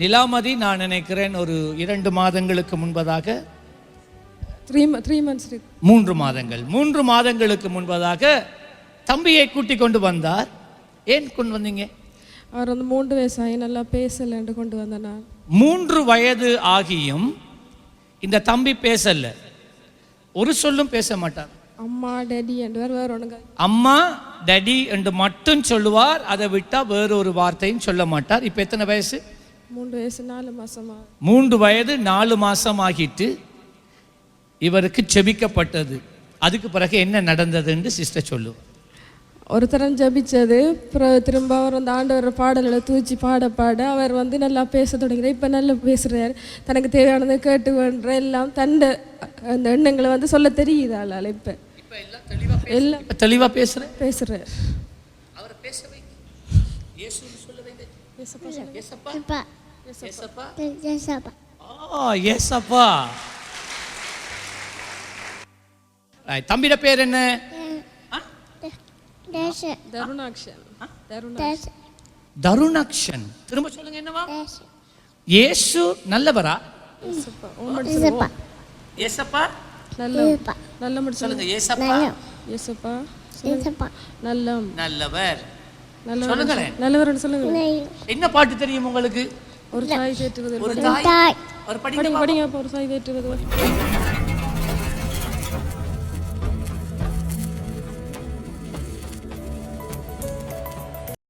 நிலாமதி நான் நினைக்கிறேன் ஒரு இரண்டு மாதங்களுக்கு முன்பதாக. த்ரீ த்ரீ மந்த்ஸ் மூன்று மாதங்கள். மூன்று மாதங்களுக்கு முன்பதாக தம்பியை கூட்டி கொண்டு வந்தார். ஏன் கொண்டு வந்தீங்க? அவர் வந்து மூன்று வயசாகி நல்லா பேசலன்னு கொண்டு வந்தேன் நான் மூன்று வயது ஆகியும் இந்த தம்பி பேசல. ஒரு சொல்லும் பேச மாட்டார். அம்மா டேடி என்று வேறு வேறு ஒன்றுங்க அம்மா டடி என்று மட்டும் சொல்லுவார். அதை விட்டா வேறொரு வார்த்தையும் சொல்ல மாட்டார். இப்போ எத்தனை வயசு? மூன்று வயசு நாலு மாசமா? மூன்று வயது நாலு மாசம் ஆகிட்டு இவருக்கு செபிக்கப்பட்டது. அதுக்கு பிறகு என்ன நடந்ததுன்னு சிஸ்டர் சொல்லுவார் ஒரு தரம் ஜபிச்சது அப்புறம் திரும்ப அவர் அந்த ஆண்டவர் பாடல்களை தூச்சி பாட பாட அவர் வந்து நல்லா பேச தொடங்கிறார் இப்போ நல்லா பேசுகிறார் தனக்கு தேவையானதை கேட்டு வேண்ட எல்லாம் தண்ட அந்த எண்ணங்களை வந்து சொல்ல தெரியுது ஆளால் இப்போ. எல்லாம் இப்போ தெளிவாக பேசுகிறேன் பேசுகிறார் அவரை பேச வை இயேசுன்னு சொல்ல வைங்க. ஏசப்பா அப்பா. ஏசப்பா ஆ ஏசப்பா Right, தம்பியோட பேர் என்ன? தருணாக்ஷன். திரும்ப சொல்லுங்க என்னவா இயேசு நல்லவரா? ஏசப்பா. நல்ல முடிச்சு சொல்லுங்க. ஏசப்பா. நல்ல. ஏசப்பா. ஏசப்பா. நல்ல நல்லவர். நல்ல சொல்லுங்களேன். நல்லவர்னு சொல்லுங்க. என்ன பாட்டு தெரியும் உங்களுக்கு? ஒரு சாய் தேற்றுவது ஒரு தாய். தாய். ஒரு படிங்க படிங்க ஒரு சாய் தேற்றுவது